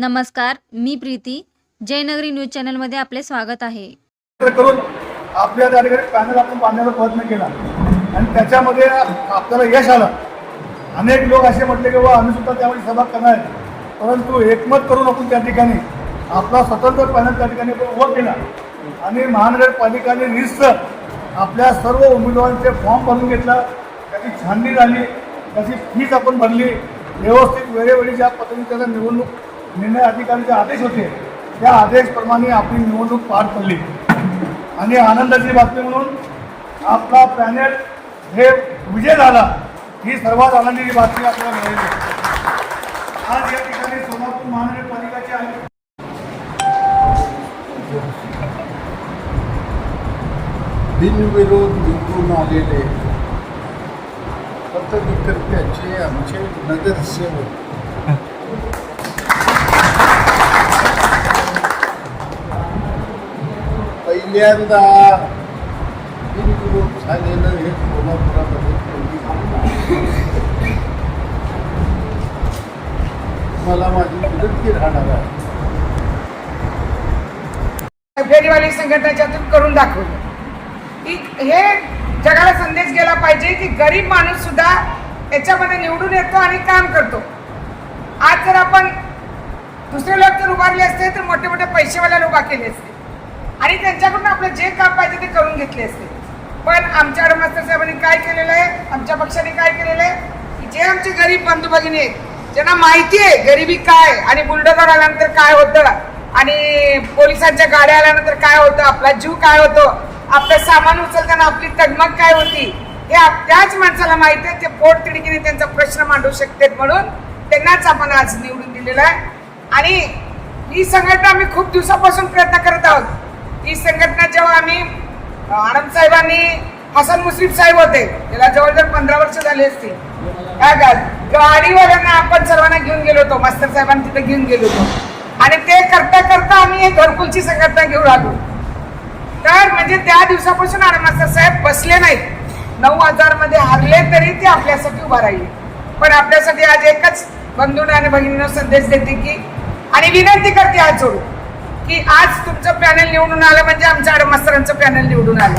नमस्कार मी प्रीती. जयनगरी न्यूज चॅनलमध्ये आपले स्वागत आहे. करून आपल्या त्या ठिकाणी पॅनल आपण बांधण्याचा प्रयत्न केला. आणि त्याच्यामध्ये आपल्याला यश आलं. अनेक लोक असे म्हटले की बा आम्ही सुद्धा त्यामध्ये सहभाग करणार परंतु एकमत करून आपण त्या ठिकाणी. आपला स्वतंत्र पॅनल त्या ठिकाणी उभं केला. आणि महानगरपालिकाने निस्त आपल्या सर्व उमेदवारांचे फॉर्म भरून घेतला. त्याची छाननी झाली. त्याची फीज आपण भरली. व्यवस्थित वेळोवेळी ज्या पद्धतीने त्याचा निवडणूक निर्णय अधिकारीचे आदेश होते. त्या आदेशप्रमाणे आपली निवडणूक पार पडली. आणि आनंदाची बातमी म्हणून आपला पॅनेल हे विजय झाला ही सर्वात आनंदीची बातमी आपल्याला मिळाली. आज या ठिकाणी सोलापूर महानगरपालिकाचे आहे बिनविरोध निवडून आलेले पथविक्रेत्याचे आमचे नगरसेवक पहिल्यांदा बिनविरोध झालेलं हे कोल्हापुरामध्ये मला माझी विनंती राहणार आहे. फेरीवाली संघटनेच्यातून करून दाखवलं. की हे जगाला संदेश गेला पाहिजे की गरीब माणूस सुद्धा याच्यामध्ये निवडून येतो आणि काम करतो. आज जर आपण दुसरे लोक जर उभारले असते तर मोठे मोठे पैसेवाल्या उभा केले असते. आणि त्यांच्याकडून आपलं जे काम पाहिजे ते करून घेतले असते. पण आमच्या अडमास्तर साहेबांनी काय केलेलं आहे? आमच्या पक्षाने काय केलेलं आहे? की जे आमचे गरीब बंधू भगिनी आहेत ज्यांना माहिती आहे गरिबी काय आणि बुलडोजर आल्यानंतर काय होतं आणि पोलिसांच्या गाड्या आल्यानंतर काय होतं आपला जीव काय होतो आपलं सामान उचलताना आपली तगमग काय होती हे त्याच माणसाला माहिती आहे ते पोट तिडकीने त्यांचा प्रश्न मांडू शकतात म्हणून त्यांनाच आपण आज निवडून दिलेला आहे. आणि ही संघटना आम्ही खूप दिवसापासून प्रयत्न करत आहोत. ही संघटना जेव्हा आम्ही आनंद साहेबांनी हसन मुश्रीफ साहेब होते त्याला जवळजवळ पंधरा वर्ष झाली असतील. त्या गा- गाडीवाल्यांना आपण सर्वांना घेऊन गेलो होतो मास्तर साहेबांना तिथे घेऊन गेलो होतो. आणि ते करता करता आम्ही हे घरकुलची संघटना घेऊन आलो. तर म्हणजे त्या दिवसापासून आनंद मास्तर साहेब बसले नाहीत. नऊ हजारमध्ये हारले तरी ते आपल्यासाठी उभा राहील. पण आपल्यासाठी आज एकच बंधून आणि भगिनीनं संदेश देते की आणि विनंती करते आज जोडून की आज तुमचं पॅनल निवडून आलं म्हणजे आमच्या अडमास्तरांचं पॅनल निवडून आलं.